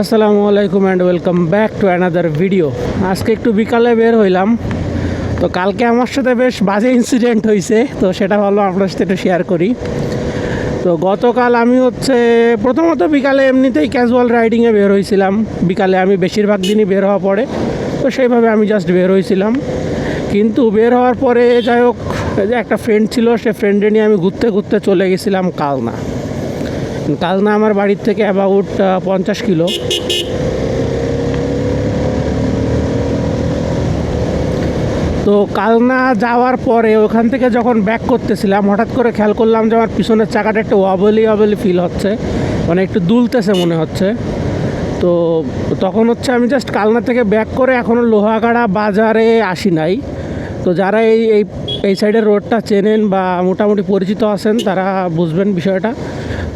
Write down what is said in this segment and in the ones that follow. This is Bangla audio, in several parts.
আসসালামু আলাইকুম and welcome back to another video আজকে একটু বিকালে বের হইলাম। তো কালকে আমার সাথে বেশ বাজে ইনসিডেন্ট হয়েছে তো সেটা ভালো আপনার সাথে একটু শেয়ার করি। তো গতকাল আমি হচ্ছে, প্রথমত বিকালে এমনিতেই ক্যাজুয়াল রাইডিংয়ে বের হয়েছিলাম বিকালে আমি বেশিরভাগ দিনই বের হওয়া পড়ে, তো সেইভাবে আমি জাস্ট বের হয়েছিলাম কিন্তু বের হওয়ার পরে যাই হোক একটা ফ্রেন্ড ছিল, সে ফ্রেন্ডে নিয়ে আমি ঘুরতে ঘুরতে চলে গেছিলাম কালনা। কালনা আমার বাড়ির থেকে অ্যাবাউট পঞ্চাশ কিলো। তো কালনা যাওয়ার পরে ওখান থেকে যখন ব্যাক করতেছিলাম, হঠাৎ করে খেয়াল করলাম যে আমার পিছনের চাকাটা একটু অবলি অবলি ফিল হচ্ছে মানে একটু দুলতেছে মনে হচ্ছে। তো তখন হচ্ছে আমি জাস্ট কালনা থেকে ব্যাক করে এখনও লোহাগাড়া বাজারে আসি নাই। তো যারা এই এই এই সাইডের রোডটা চেনেন বা মোটামুটি পরিচিত আছেন, তারা বুঝবেন বিষয়টা।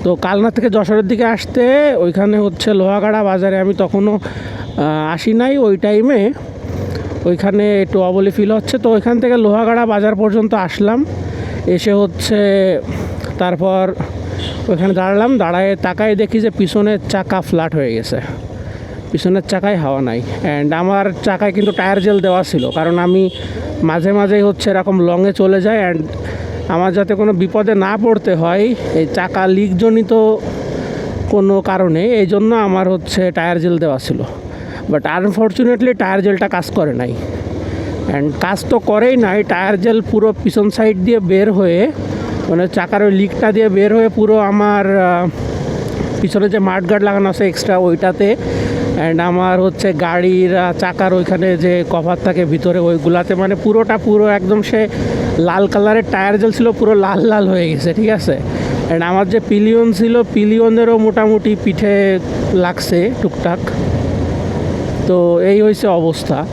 তো কালনা থেকে যশোরের দিকে আসতে ওইখানে হচ্ছে লোহাগাড়া বাজারে আমি তখনও আসি নাই ওই টাইমে ওইখানে একটু অবলি ফিল হচ্ছে, তো ওইখান থেকে লোহাগাড়া বাজার পর্যন্ত আসলাম। এসে হচ্ছে তারপর ওইখানে দাঁড়ালাম, দাঁড়ায় তাকায় দেখি যে পিছনের চাকা ফ্ল্যাট হয়ে গেছে। পিছনের চাকায় হাওয়া নাই। অ্যান্ড আমার চাকায় কিন্তু টায়ার জেল দেওয়া ছিল, কারণ আমি মাঝে মাঝেই হচ্ছে এরকম লংয়ে চলে যাই। অ্যান্ড আমার যাতে কোনো বিপদে না পড়তে হয়, এই চাকা লিকজনিত কোনো কারণে, এই জন্য আমার হচ্ছে টায়ার জেল দেওয়া ছিল। বাট আনফর্চুনেটলি টায়ার জেলটা কাজ করে নাই। অ্যান্ড কাজ তো করেই নাই টায়ার জেল পুরো পিছন সাইড দিয়ে বের হয়ে মানে চাকার ওই লিকটা দিয়ে বের হয়ে পুরো আমার পিছনে যে মাঠগার্ড লাগানো আছে এক্সট্রা ওইটাতে অ্যান্ড আমার হচ্ছে গাড়ির চাকার ওইখানে যে কভার থাকে ভিতরে, ওইগুলাতে মানে পুরোটা পুরো একদম সে লাল কালারের টায়ার জেল ছিল পুরো লাল লাল হয়ে গেছে ঠিক আছে? অ্যান্ড আমার যে পিলিয়ন ছিল পিলিয়নেরও মোটামুটি পিঠে লাগছে টুকটাক। তো এই হয়েছে অবস্থা।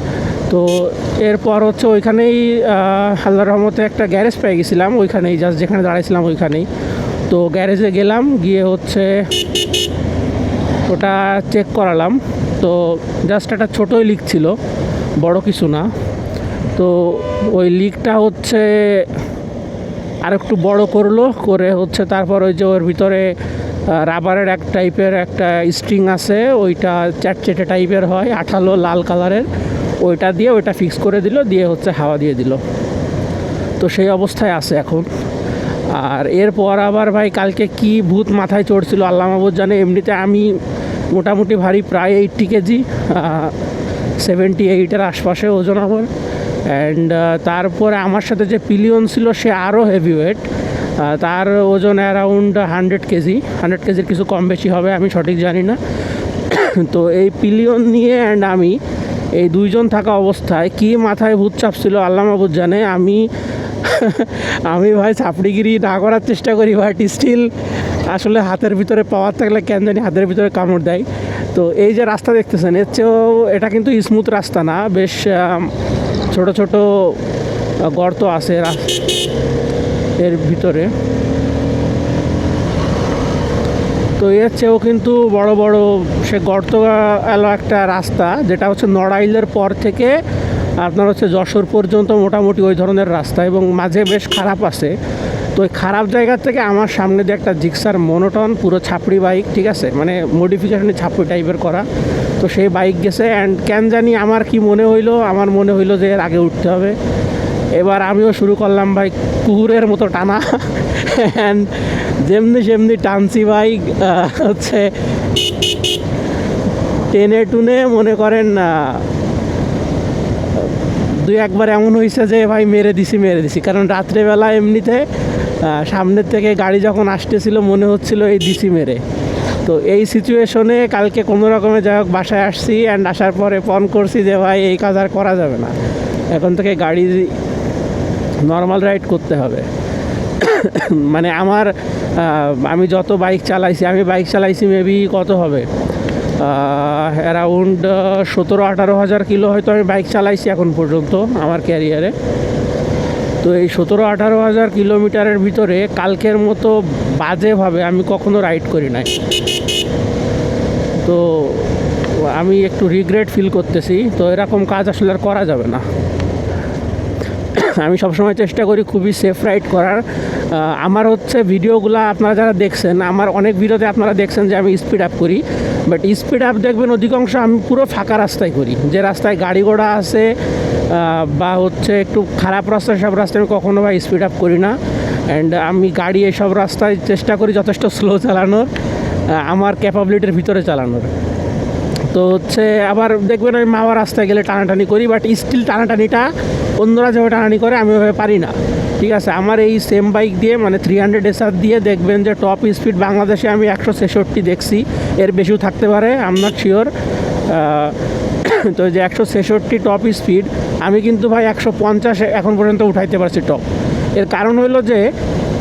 তো এরপর হচ্ছে ওইখানেই আহ, আল্লাহর রহমতে একটা গ্যারেজ পেয়ে গেছিলাম ওইখানেই জাস্ট যেখানে দাঁড়াইছিলাম ওইখানেই। তো গ্যারেজে গেলাম গিয়ে হচ্ছে ওটা চেক করালাম। তো জাস্ট একটা ছোটোই লিক ছিল বড় কিছু না। তো ওই লিকটা হচ্ছে আর একটু বড় করল, করে হচ্ছে তারপর ওই যে ওর ভিতরে রাবারের এক টাইপের একটা স্ট্রিং আছে, ওইটা চ্যাটচেটে টাইপের হয়, আঠালো, লাল কালারের ওইটা দিয়ে ওইটা ফিক্স করে দিল, দিয়ে হচ্ছে হাওয়া দিয়ে দিল। তো সেই অবস্থায় আছে এখন। আর এরপর আবার ভাই কালকে কি ভূত মাথায় চড়ছিল আল্লাহ মাহবুদ জানে, এমনিতে আমি মোটামুটি ভারী প্রায় এইট্টি কেজি সেভেন্টি এইটের আশপাশে ওজন আমার। অ্যান্ড তারপরে আমার সাথে যে পিলিয়ন ছিল, সে আরও হেভি ওয়েট তার ওজন অ্যারাউন্ড হান্ড্রেড কেজি হান্ড্রেড কেজির কিছু কম বেশি হবে, আমি সঠিক জানি না। তো এই পিলিয়ন নিয়ে অ্যান্ড আমি এই দুইজন থাকা অবস্থায় কি মাথায় ভূত চাপছিল আল্লাহ মাহবুদ জানে, আমি আমি ভাই ছাপড়িগিরি না করার চেষ্টা করি বাট স্টিল আসলে হাতের ভিতরে পাওয়ার থাকলে কেন জানি হাতের ভিতরে কামড় দেয়। তো এই যে রাস্তা দেখতেছেন, এর চেয়েও এটা কিন্তু স্মুথ রাস্তা না, বেশ ছোট ছোট গর্ত আছে এর ভিতরে। তো এর চেয়েও কিন্তু বড় বড় সে গর্ত এলো একটা রাস্তা, যেটা হচ্ছে নড়াইলের পর থেকে আপনার হচ্ছে যশোর পর্যন্ত মোটামুটি ওই ধরনের রাস্তা এবং মাঝে বেশ খারাপ আছে। তো ওই খারাপ জায়গা থেকে আমার সামনে দিয়ে একটা জিক্সার মনোটন পুরো ছাপড়ি বাইক, ঠিক আছে? মানে মডিফিকেশনে ছাপড়ি টাইপের করা। তো সেই বাইক গেছে অ্যান্ড কেন জানি আমার কি মনে হইল, আমার মনে হইল যে এর আগে উঠতে হবে। এবার আমিও শুরু করলাম ভাই কুকুরের মতো টানা। অ্যান্ড যেমনি সেমনি টানছি বাইক হচ্ছে টেনে টুনে মনে করেন দুই একবার এমন হয়েছে যে ভাই মেরে দিছি মেরে দিছি। কারণ রাত্রেবেলা এমনিতে সামনের থেকে গাড়ি যখন আসতেছিল, মনে হচ্ছিল এই ডিসি মেরে। তো এই সিচুয়েশনে কালকে কোনো রকমে যাই হোক, বাসায় আসছি অ্যান্ড আসার পরে ফোন করছি যে, ভাই, এই কাজ আর করা যাবে না। এখন থেকে গাড়ি নর্মাল রাইড করতে হবে। মানে আমার আমি যত বাইক চালাইছি, আমি বাইক চালাইছি মেবি কত হবে? অ্যারাউন্ড সতেরো আঠারো হাজার কিলো হয়তো আমি বাইক চালাইছি এখন পর্যন্ত আমার ক্যারিয়ারে তো এই সতেরো আঠারো হাজার কিলোমিটারের ভিতরে কালকের মতো বাজেভাবে আমি কখনো রাইড করি নাই। তো আমি একটু রিগ্রেট ফিল করতেছি, তো এরকম কাজ আসলে আর করা যাবে না। আমি সবসময় চেষ্টা করি খুবই সেফ রাইড করার। আমার হচ্ছে ভিডিওগুলো আপনারা যারা দেখছেন, আমার অনেক ভিডিওতে আপনারা দেখছেন যে আমি স্পিড আপ করি। বাট স্পিড আপ দেখবেন অধিকাংশ আমি পুরো ফাঁকা রাস্তায় করি, যে রাস্তায় গাড়ি ঘোড়া আছে বা হচ্ছে একটু খারাপ রাস্তা সব রাস্তায় আমি কখনো বা স্পিড আপ করি না। অ্যান্ড আমি গাড়ি এইসব রাস্তায় চেষ্টা করি যথেষ্ট স্লো চালানোর আমার ক্যাপাবিলিটির ভিতরে চালানোর। তো হচ্ছে আবার দেখবেন আমি মাওয়া রাস্তায় গেলে টানাটানি করি বাট স্টিল টানাটানিটা অন্যরা যেভাবে টানাটানি করে, আমি ওইভাবে পারি না। ঠিক আছে, আমার এই সেম বাইক দিয়ে মানে থ্রি হান্ড্রেড এসআর দিয়ে দেখবেন যে টপ স্পিড বাংলাদেশে আমি একশো ছেষট্টি দেখছি, এর বেশিও থাকতে পারে আম নট শিওর তো যে একশো ছেষট্টি টপ স্পিড আমি কিন্তু ভাই একশো পঞ্চাশ এখন পর্যন্ত উঠাইতে পারছি টপ এর কারণ হলো যে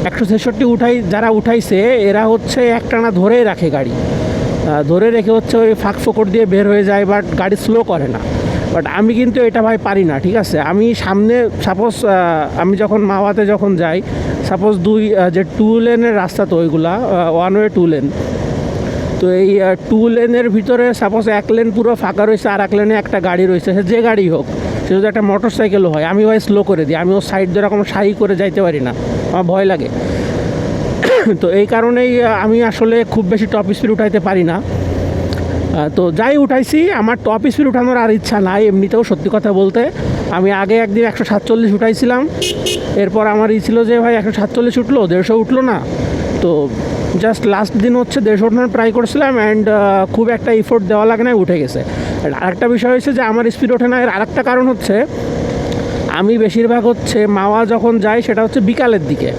একশো ছেষট্টি উঠাই, যারা উঠাইছে, এরা হচ্ছে একটানা ধরেই রাখে গাড়ি। ধরে রেখে হচ্ছে ওই ফাঁক ফোকর দিয়ে বের হয়ে যায় বাট গাড়ি স্লো করে না। বাট আমি কিন্তু এটা ভাই পারি না, ঠিক আছে? আমি সামনে সাপোজ আমি যখন মাওয়াতে যখন যাই সাপোজ দুই যে টু লেনের রাস্তা তো ওইগুলা ওয়ান ওয়ে টু লেন তো এই টু লেনের ভিতরে সাপোজ এক লেন পুরো ফাঁকা রয়েছে আর এক লেনে একটা গাড়ি রয়েছে, সে যে গাড়ি হোক, সে যদি একটা মোটর সাইকেলও হয়, আমি ভাই স্লো করে দিই আমি ও সাইড দিয়ে এরকম সাই করে যাইতে পারি না, আমার ভয় লাগে। তো এই কারণেই আমি আসলে খুব বেশি টপ স্পিড উঠাইতে পারি না। তো যাই উঠাইছি, আমার টপ স্পিড উঠানোর আর ইচ্ছা নাই, এমনিতেও সত্যি কথা বলতে। আমি আগে একদিন একশো সাতচল্লিশ উঠাইছিলাম, এরপর আমার ই ছিল যে ভাই একশো সাতচল্লিশ উঠল, দেড়শো উঠল না। তো জাস্ট লাস্ট দিন হচ্ছে দেড়শো উঠানোর ট্রাই করছিলাম অ্যান্ড খুব একটা ইফোর্ট দেওয়া লাগে না উঠে গেছে। আর আরেকটা বিষয় হচ্ছে যে আমার স্পিড ওঠে না। এর আরেকটা কারণ হচ্ছে, আমি বেশিরভাগ হচ্ছে মাওয়া যখন যাই, সেটা হচ্ছে বিকালের দিকে।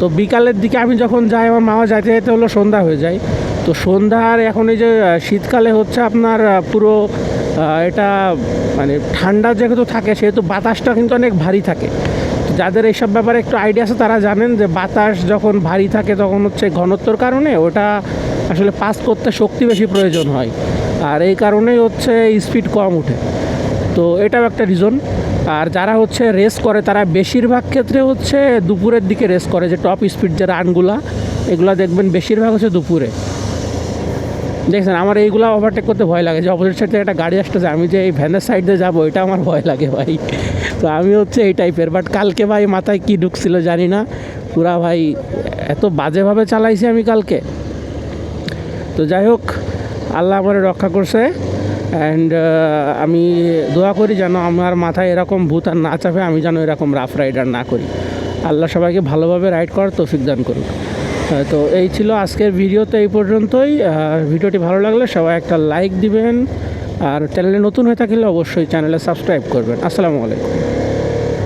তো বিকালের দিকে আমি যখন যাই, আমার মাওয়া যাইতে যাইতে হলো সন্ধ্যা হয়ে যায়। তো সন্ধ্যার এখন এই যে শীতকালে হচ্ছে আপনার পুরো এটা মানে ঠান্ডা যেহেতু থাকে, সেহেতু বাতাসটা কিন্তু অনেক ভারী থাকে। যাদের এইসব ব্যাপারে একটু আইডিয়া আছে, তারা জানেন যে বাতাস যখন ভারী থাকে, তখন হচ্ছে ঘনত্বর কারণে ওটা আসলে পাস করতে শক্তি বেশি প্রয়োজন হয়। আর এই কারণেই হচ্ছে স্পিড কম উঠে তো এটাও একটা রিজন আর যারা হচ্ছে রেস করে, তারা বেশিরভাগ ক্ষেত্রে হচ্ছে দুপুরের দিকে রেস করে, যে টপ স্পিড যে রানগুলা এগুলা দেখবেন বেশিরভাগ হচ্ছে দুপুরে। দেখছেন, আমার এইগুলা ওভারটেক করতে ভয় লাগে। যে অপোজিট সাইড থেকে একটা গাড়ি আসতেছে, আমি যে এই ভ্যানের সাইড দিয়ে যাব, এটা আমার ভয় লাগে ভাই। তো আমি হচ্ছে এই টাইপের বাট কালকে ভাই মাথায় কি ঢুকছিল জানি না। পুরা ভাই এত বাজেভাবে চালাইছি আমি কালকে। তো যাই হোক, আল্লাহ আমার রক্ষা করছে। অ্যান্ড আমি দোয়া করি যেন আমার মাথায় এরকম ভূত আর না চাপে আমি যেন এরকম রাফ রাইডার না করি। আল্লাহ সবাইকে ভালোভাবে রাইড করার তৌফিক দান করুক। তো এই ছিল আজকের ভিডিও তো এই পর্যন্তই। ভিডিওটি ভালো লাগলে সবাই একটা লাইক দিবেন। আর চ্যানেলে নতুন হয়ে থাকলে অবশ্যই চ্যানেলে সাবস্ক্রাইব করবেন। আসসালামু আলাইকুম।